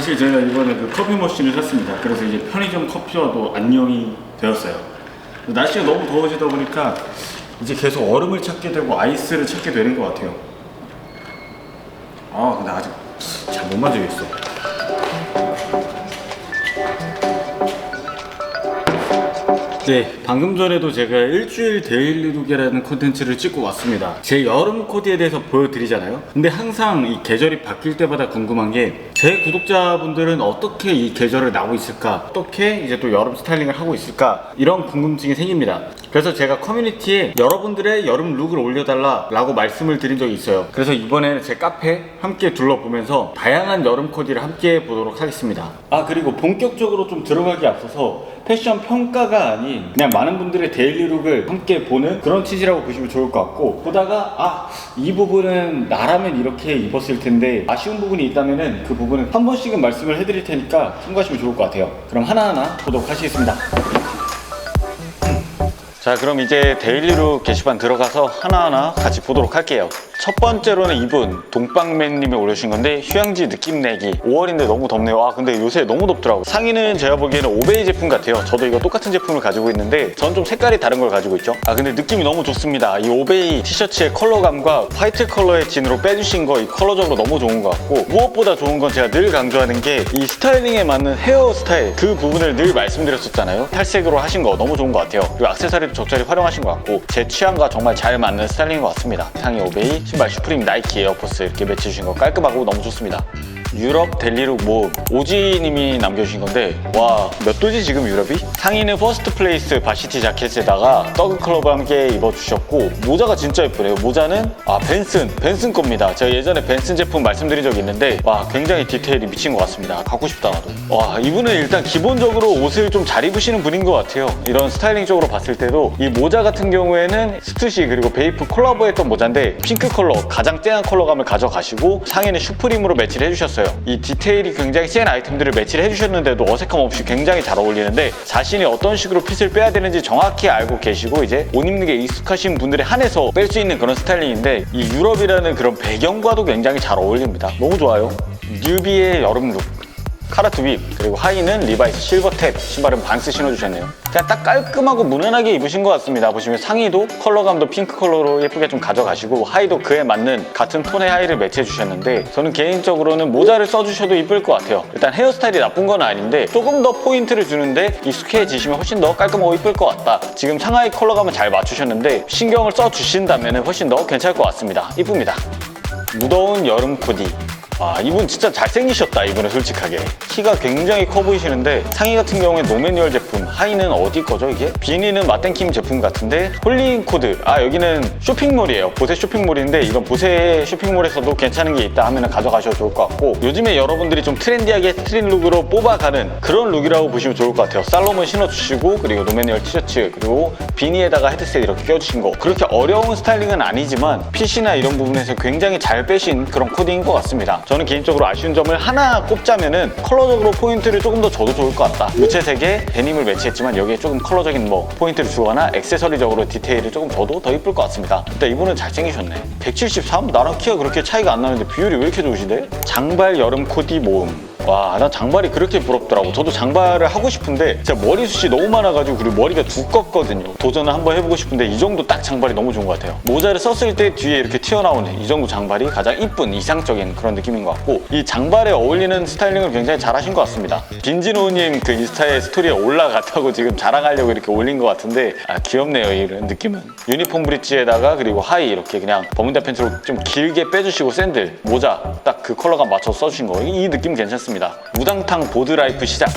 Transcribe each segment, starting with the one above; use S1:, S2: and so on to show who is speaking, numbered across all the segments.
S1: 사실 제가 이번에 그 커피 머신을 샀습니다. 그래서 이제 편의점 커피와도 안녕이 되었어요. 날씨가 너무 더워지다 보니까 이제 계속 얼음을 찾게 되고 아이스를 찾게 되는 것 같아요. 아 근데 아직 잘못 만지겠어. 네, 방금 전에도 제가 일주일 데일리 룩이라는 콘텐츠를 찍고 왔습니다. 제 여름 코디에 대해서 보여드리잖아요. 근데 항상 이 계절이 바뀔 때마다 궁금한 게 제 구독자분들은 어떻게 이 계절을 나고 있을까? 어떻게 이제 또 여름 스타일링을 하고 있을까? 이런 궁금증이 생깁니다. 그래서 제가 커뮤니티에 여러분들의 여름 룩을 올려달라 라고 말씀을 드린 적이 있어요. 그래서 이번에는 제 카페 함께 둘러보면서 다양한 여름 코디를 함께 보도록 하겠습니다. 아, 그리고 본격적으로 좀 들어가기 앞서서 패션 평가가 아닌 그냥 많은 분들의 데일리룩을 함께 보는 그런 취지라고 보시면 좋을 것 같고 보다가 아 이 부분은 나라면 이렇게 입었을 텐데 아쉬운 부분이 있다면은 그 부분은 한 번씩은 말씀을 해드릴 테니까 참고하시면 좋을 것 같아요. 그럼 하나하나 보도록 하시겠습니다. 자 그럼 이제 데일리룩 게시판 들어가서 하나하나 같이 보도록 할게요 첫 번째로는 이분 동빵맨님이 올려주신 건데 휴양지 느낌 내기. 5월인데 너무 덥네요. 아 근데 요새 너무 덥더라고 상의는 제가 보기에는 오베이 제품 같아요. 저도 이거 똑같은 제품을 가지고 있는데 전 좀 색깔이 다른 걸 가지고 있죠. 아 근데 느낌이 너무 좋습니다. 이 오베이 티셔츠의 컬러감과 화이트 컬러의 진으로 빼주신 거 이 컬러적으로 너무 좋은 것 같고 무엇보다 좋은 건 제가 늘 강조하는 게 이 스타일링에 맞는 헤어 스타일 그 부분을 늘 말씀드렸었잖아요. 탈색으로 하신 거 너무 좋은 것 같아요. 그리고 액세서리도 적절히 활용하신 것 같고 제 취향과 정말 잘 맞는 스타일링인 것 같습니다. 상의 오베이 신발 슈프림 나이키 에어포스 이렇게 매치해주신 거 깔끔하고 너무 좋습니다 유럽 델리룩 모음 오지님이 남겨주신 건데 와 몇 도지 지금 유럽이? 상의는 퍼스트 플레이스 바시티 자켓에다가 더그 컬러와 함께 입어주셨고 모자가 진짜 예쁘네요. 모자는 아 벤슨 벤슨 겁니다. 제가 예전에 벤슨 제품 말씀드린 적이 있는데 와 굉장히 디테일이 미친 것 같습니다. 갖고 싶다 나도. 와 이분은 일단 기본적으로 옷을 좀 잘 입으시는 분인 것 같아요. 이런 스타일링 쪽으로 봤을 때도 이 모자 같은 경우에는 스투시 그리고 베이프 콜라보했던 모자인데 핑크 컬러 가장 쨍한 컬러감을 가져가시고 상의는 슈프림으로 매치를 해주셨어요 이 디테일이 굉장히 센 아이템들을 매치를 해주셨는데도 어색함 없이 굉장히 잘 어울리는데 자신이 어떤 식으로 핏을 빼야 되는지 정확히 알고 계시고 이제 옷 입는 게 익숙하신 분들에 한해서 뺄 수 있는 그런 스타일링인데 이 유럽이라는 그런 배경과도 굉장히 잘 어울립니다. 너무 좋아요. 뉴비의 여름 룩 카라트 윗 그리고 하의는 리바이스 실버 탭 신발은 반스 신어주셨네요. 그냥 딱 깔끔하고 무난하게 입으신 것 같습니다. 보시면 상의도 컬러감도 핑크 컬러로 예쁘게 좀 가져가시고 하의도 그에 맞는 같은 톤의 하의를 매치해 주셨는데 저는 개인적으로는 모자를 써주셔도 이쁠 것 같아요. 일단 헤어스타일이 나쁜 건 아닌데 조금 더 포인트를 주는데 익숙해지시면 훨씬 더 깔끔하고 이쁠 것 같다. 지금 상하이 컬러감은 잘 맞추셨는데 신경을 써주신다면 훨씬 더 괜찮을 것 같습니다. 이쁩니다. 무더운 여름 코디 아 이분 진짜 잘생기셨다 이분은 솔직하게. 키가 굉장히 커 보이시는데 상의 같은 경우에 노매뉴얼 제품 하의는 어디 거죠 이게? 비니는 마땡킴 제품 같은데 홀리인 코드. 아 여기는 쇼핑몰이에요. 보세 쇼핑몰인데 이런 보세 쇼핑몰에서도 괜찮은 게 있다 하면 가져가셔도 좋을 것 같고 요즘에 여러분들이 좀 트렌디하게 스트릿 룩으로 뽑아가는 그런 룩이라고 보시면 좋을 것 같아요. 살롬은 신어주시고 그리고 노매뉴얼 티셔츠 그리고 비니에다가 헤드셋 이렇게 껴주신 거. 그렇게 어려운 스타일링은 아니지만 핏이나 이런 부분에서 굉장히 잘 빼신 그런 코디인 것 같습니다 저는 개인적으로 아쉬운 점을 하나 꼽자면은 컬러적으로 포인트를 조금 더 줘도 좋을 것 같다. 무채색에 데님을 매치했지만 여기에 조금 컬러적인 뭐 포인트를 주거나 액세서리적으로 디테일을 조금 줘도 더 이쁠 것 같습니다. 근데 이분은 잘생기셨네. 173? 나랑 키가 그렇게 차이가 안 나는데 비율이 왜 이렇게 좋으시대? 장발 여름 코디 모음. 와, 난 장발이 그렇게 부럽더라고. 저도 장발을 하고 싶은데 제가 머리숱이 너무 많아가지고 그리고 머리가 두껍거든요. 도전을 한번 해보고 싶은데 이 정도 딱 장발이 너무 좋은 것 같아요. 모자를 썼을 때 뒤에 이렇게 튀어나오는 이 정도 장발이 가장 이쁜 이상적인 그런 느낌인 것 같고 이 장발에 어울리는 스타일링을 굉장히 잘하신 것 같습니다. 빈진호님 그 인스타에 스토리에 올라갔다고 지금 자랑하려고 이렇게 올린 것 같은데 아 귀엽네요 이런 느낌은. 유니폼 브릿지에다가 그리고 하이 이렇게 그냥 버문다 팬츠로 좀 길게 빼주시고 샌들 모자 딱그 컬러감 맞춰서 써주신 거. 이 느낌 괜찮습니다. 무당탕 보드라이프 시작.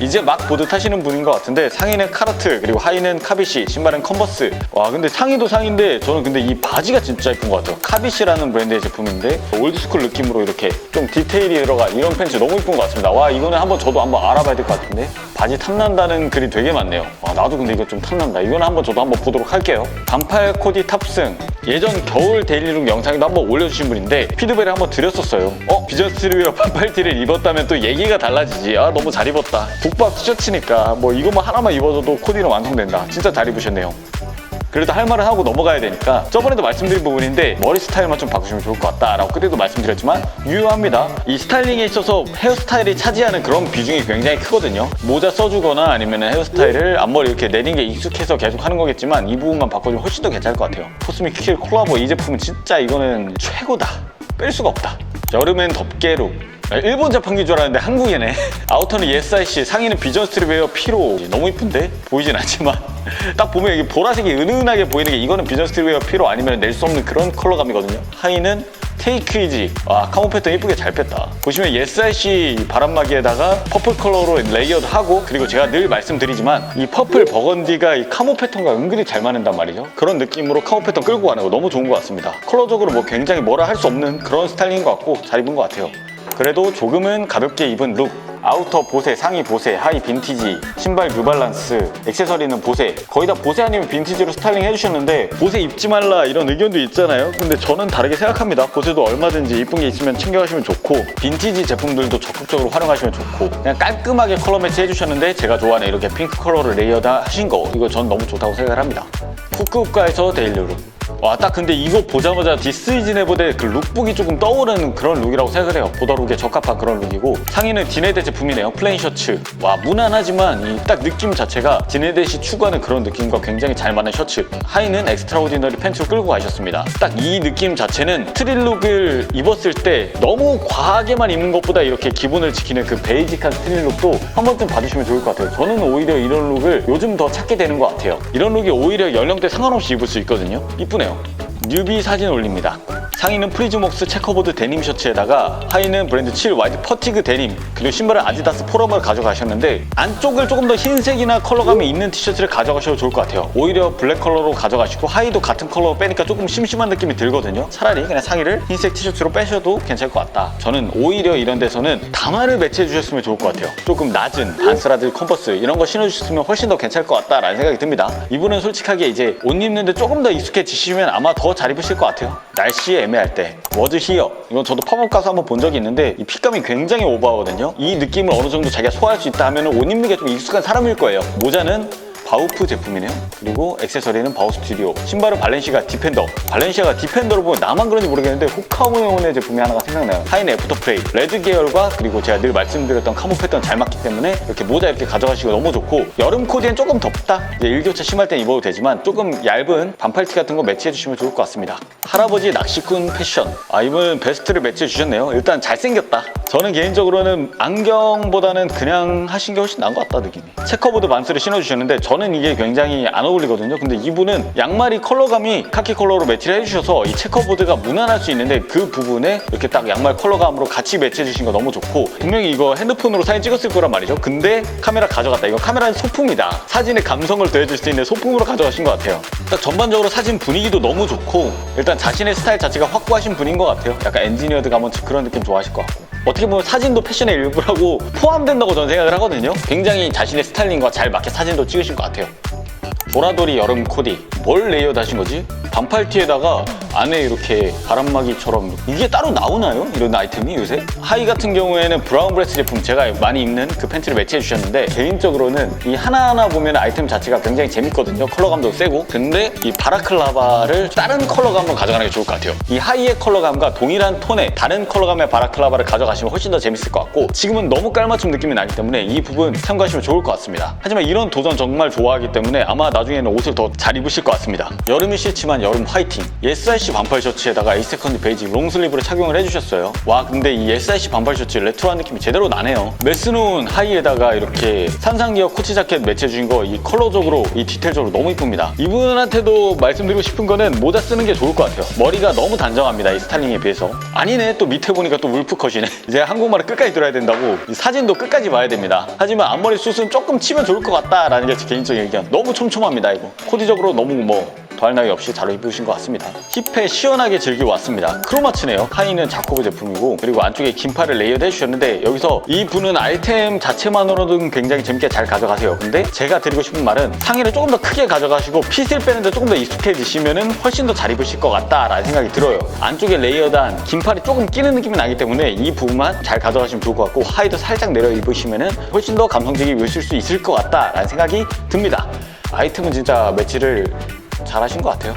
S1: 이제 막 보드 타시는 분인 것 같은데 상의는 카라트 그리고 하의는 카비시 신발은 컨버스. 와 근데 상의도 상의인데 저는 근데 이 바지가 진짜 예쁜 것 같아요. 카비시라는 브랜드의 제품인데 올드스쿨 느낌으로 이렇게 좀 디테일이 들어간 이런 팬츠 너무 예쁜 것 같습니다. 와 이거는 한번 저도 한번 알아봐야 될 것 같은데 바지 탐난다는 글이 되게 많네요. 와 나도 근데 이거 좀 탐난다. 이거는 한번 저도 한번 보도록 할게요. 반팔 코디 탑승. 예전 겨울 데일리룩 영상에도 한번 올려주신 분인데 피드백을 한번 드렸었어요. 어? 비저스트리웨어 반팔티를 입었다면 또 얘기가 달라지지. 아 너무 잘 입었다. 국밥 티셔츠니까 뭐 이것만 하나만 입어줘도 코디는 완성된다. 진짜 잘 입으셨네요 그래도 할 말은 하고 넘어가야 되니까 저번에도 말씀드린 부분인데 머리 스타일만 좀 바꾸시면 좋을 것 같다라고 그때도 말씀드렸지만 유효합니다. 이 스타일링에 있어서 헤어스타일이 차지하는 그런 비중이 굉장히 크거든요. 모자 써주거나 아니면 헤어스타일을 앞머리 이렇게 내린 게 익숙해서 계속 하는 거겠지만 이 부분만 바꿔주면 훨씬 더 괜찮을 것 같아요. 코스믹 킬 콜라보 이 제품은 진짜 이거는 최고다. 뺄 수가 없다. 여름엔 덥게룩. 일본 자판기인 줄 알았는데 한국이네. 아우터는 ESIC, 상의는 비전 스트립웨어 피로. 너무 이쁜데? 보이진 않지만. 딱 보면 이게 보라색이 은은하게 보이는 게 이거는 비전 스트립웨어 피로 아니면 낼 수 없는 그런 컬러감이거든요. 하의는 테이크 이지. 아, 카모 패턴 이쁘게 잘 뺐다. 보시면 ESIC 바람막이에다가 퍼플 컬러로 레이어드 하고 그리고 제가 늘 말씀드리지만 이 퍼플 버건디가 이 카모 패턴과 은근히 잘 맞는단 말이죠. 그런 느낌으로 카모 패턴 끌고 가는 거 너무 좋은 것 같습니다. 컬러적으로 뭐 굉장히 뭐라 할 수 없는 그런 스타일링인 것 같고 잘 입은 것 같아요. 그래도 조금은 가볍게 입은 룩 아우터 보세, 상의 보세, 하의 빈티지, 신발 뉴발란스, 액세서리는 보세. 거의 다 보세 아니면 빈티지로 스타일링 해주셨는데 보세 입지 말라 이런 의견도 있잖아요. 근데 저는 다르게 생각합니다. 보세도 얼마든지 이쁜 게 있으면 챙겨가시면 좋고 빈티지 제품들도 적극적으로 활용하시면 좋고 그냥 깔끔하게 컬러 매치 해주셨는데 제가 좋아하는 이렇게 핑크 컬러를 레이어드 하신 거 이거 전 너무 좋다고 생각을 합니다. 후크후카에서 데일리룩 와 딱 근데 이거 보자마자 디스이즈네보다 그 룩북이 조금 떠오르는 그런 룩이라고 생각을 해요. 보더룩에 적합한 그런 룩이고. 상의는 디네데 제품이네요. 플레인 셔츠. 와 무난하지만 이 딱 느낌 자체가 디네데시 추구하는 그런 느낌과 굉장히 잘 맞는 셔츠. 하의는 엑스트라오디너리 팬츠로 끌고 가셨습니다. 딱 이 느낌 자체는 트릴룩을 입었을 때 너무 과하게만 입는 것보다 이렇게 기본을 지키는 그 베이직한 스트릴룩도 한 번쯤 봐주시면 좋을 것 같아요. 저는 오히려 이런 룩을 요즘 더 찾게 되는 것 같아요. 이런 룩이 오히려 연령대 상관없이 입을 수 있거든요. 이쁘네요 뉴비 사진 올립니다. 상의는 프리즈목스 체커보드 데님 셔츠에다가 하의는 브랜드 7 와이드 퍼티그 데님 그리고 신발은 아디다스 포럼을 가져가셨는데 안쪽을 조금 더 흰색이나 컬러감이 있는 티셔츠를 가져가셔도 좋을 것 같아요. 오히려 블랙 컬러로 가져가시고 하의도 같은 컬러로 빼니까 조금 심심한 느낌이 들거든요. 차라리 그냥 상의를 흰색 티셔츠로 빼셔도 괜찮을 것 같다. 저는 오히려 이런 데서는 단화를 매치해 주셨으면 좋을 것 같아요. 조금 낮은 반스라들 컨버스 이런 거 신어주셨으면 훨씬 더 괜찮을 것 같다라는 생각이 듭니다. 이분은 솔직하게 이제 옷 입는데 조금 더 익숙해지시면 아마 더 잘 입으실 것 같아요. 날씨에 애매할 때 워즈 히어 이건 저도 팝업 가서 한번 본 적이 있는데 이 핏감이 굉장히 오버하거든요. 이 느낌을 어느 정도 자기가 소화할 수 있다 하면 옷 입는 게 좀 익숙한 사람일 거예요. 모자는 바우프 제품이네요. 그리고 액세서리는 바우 스튜디오. 신발은 발렌시아가 디펜더. 발렌시아가 디펜더로 보면 나만 그런지 모르겠는데 후카오네온의 제품이 하나가 생각나요. 하이는 애프터 프레이. 레드 계열과 그리고 제가 늘 말씀드렸던 카모 패턴 잘 맞기 때문에 이렇게 모자 이렇게 가져가시고 너무 좋고 여름 코디엔 조금 덥다. 이제 일교차 심할 땐 입어도 되지만 조금 얇은 반팔티 같은 거 매치해 주시면 좋을 것 같습니다. 할아버지 낚시꾼 패션. 아 이분 베스트를 매치해 주셨네요. 일단 잘생겼다. 저는 개인적으로는 안경보다는 그냥 하신 게 훨씬 나은 것 같다 느낌이. 체커보드 반스를 신어주셨는데 저는 이게 굉장히 안 어울리거든요. 근데 이분은 양말이 컬러감이 카키 컬러로 매치를 해주셔서 이 체커보드가 무난할 수 있는데 그 부분에 이렇게 딱 양말 컬러감으로 같이 매치해 주신 거 너무 좋고 분명히 이거 핸드폰으로 사진 찍었을 거란 말이죠. 근데 카메라 가져갔다. 이거 카메라는 소품이다. 사진에 감성을 더해줄 수 있는 소품으로 가져가신 것 같아요. 딱 전반적으로 사진 분위기도 너무 좋고 일단 자신의 스타일 자체가 확고하신 분인 것 같아요. 약간 엔지니어드 가면 그런 느낌 좋아하실 것 같고. 어떻게 보면 사진도 패션의 일부라고 포함된다고 저는 생각을 하거든요. 굉장히 자신의 스타일링과 잘 맞게 사진도 찍으신 것 같아요. 보라돌이 여름 코디 뭘 레이어드 하신 거지? 반팔 티에다가 안에 이렇게 바람막이처럼 이게 따로 나오나요? 이런 아이템이 요새? 하이 같은 경우에는 브라운 브레스 제품 제가 많이 입는 그 팬츠를 매치해 주셨는데 개인적으로는 이 하나하나 보면 아이템 자체가 굉장히 재밌거든요 컬러감도 세고 근데 이 바라클라바를 다른 컬러감으로 가져가는 게 좋을 것 같아요 이 하이의 컬러감과 동일한 톤의 다른 컬러감의 바라클라바를 가져가시면 훨씬 더 재밌을 것 같고 지금은 너무 깔맞춤 느낌이 나기 때문에 이 부분 참고하시면 좋을 것 같습니다 하지만 이런 도전 정말 좋아하기 때문에 아마 나 중에는 옷을 더 잘 입으실 것 같습니다. 여름이 싫지만 여름 화이팅. SIC 반팔 셔츠에다가 에이세컨드 베이지 롱슬리브를 착용을 해주셨어요. 와 근데 이 SIC 반팔 셔츠 레트로한 느낌이 제대로 나네요. 메스노운 하이에다가 이렇게 산상기어 코치 자켓 매치해주신 거이 컬러적으로 이 디테일적으로 너무 이쁩니다. 이분한테도 말씀드리고 싶은 거는 모자 쓰는 게 좋을 것 같아요. 머리가 너무 단정합니다 이 스타일링에 비해서. 아니네 또 밑에 보니까 또 울프컷이네. 이제 한국말을 끝까지 들어야 된다고. 이 사진도 끝까지 봐야 됩니다. 하지만 앞머리 숱은 조금 치면 좋을 것 같다라는 게 제 개인적인 의견. 너무 촘촘 합니다 이거 코디적으로 너무 뭐 더할 나위 없이 잘 입으신 것 같습니다. 힙해 시원하게 즐겨 왔습니다. 크로마츠네요. 하의는 자코브 제품이고 그리고 안쪽에 긴팔을 레이어드 해주셨는데 여기서 이 분은 아이템 자체만으로도 굉장히 재밌게 잘 가져가세요. 근데 제가 드리고 싶은 말은 상의를 조금 더 크게 가져가시고 핏을 빼는데 조금 더 익숙해지시면 훨씬 더 잘 입으실 것 같다라는 생각이 들어요. 안쪽에 레이어드한 긴팔이 조금 끼는 느낌이 나기 때문에 이 부분만 잘 가져가시면 좋을 것 같고 하의도 살짝 내려 입으시면 훨씬 더 감성적이 입으실 수 있을 것 같다라는 생각이 듭니다. 아이템은 진짜 매치를 잘 하신 것 같아요.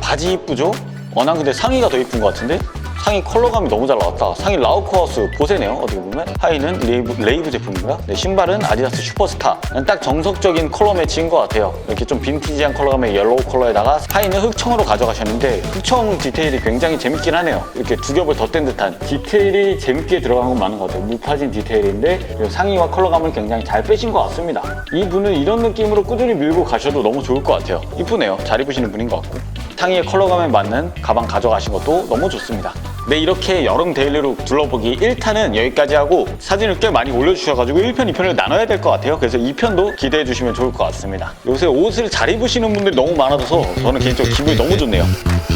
S1: 바지 이쁘죠? 어, 난 근데 상의가 더 이쁜 것 같은데? 상의 컬러감이 너무 잘 나왔다. 상의 라우커스 보세네요. 어떻게 보면. 하의는 레이브, 레이브 제품인가? 네, 신발은 아디다스 슈퍼스타. 딱 정석적인 컬러 매치인 것 같아요. 이렇게 좀 빈티지한 컬러감의 옐로우 컬러에다가 하의는 흑청으로 가져가셨는데 흑청 디테일이 굉장히 재밌긴 하네요. 이렇게 두 겹을 덧댄 듯한 디테일이 재밌게 들어간 건 맞는 것 같아요. 무파진 디테일인데 이 상의와 컬러감을 굉장히 잘 빼신 것 같습니다. 이 분은 이런 느낌으로 꾸준히 밀고 가셔도 너무 좋을 것 같아요. 이쁘네요. 잘 입으시는 분인 것 같고. 상의의 컬러감에 맞는 가방 가져가신 것도 너무 좋습니다. 네, 이렇게 여름 데일리로 둘러보기 1탄은 여기까지 하고 사진을 꽤 많이 올려주셔가지고 1편, 2편을 나눠야 될 것 같아요. 그래서 2편도 기대해 주시면 좋을 것 같습니다. 요새 옷을 잘 입으시는 분들이 너무 많아져서 저는 개인적으로 기분이 너무 좋네요.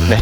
S1: 네,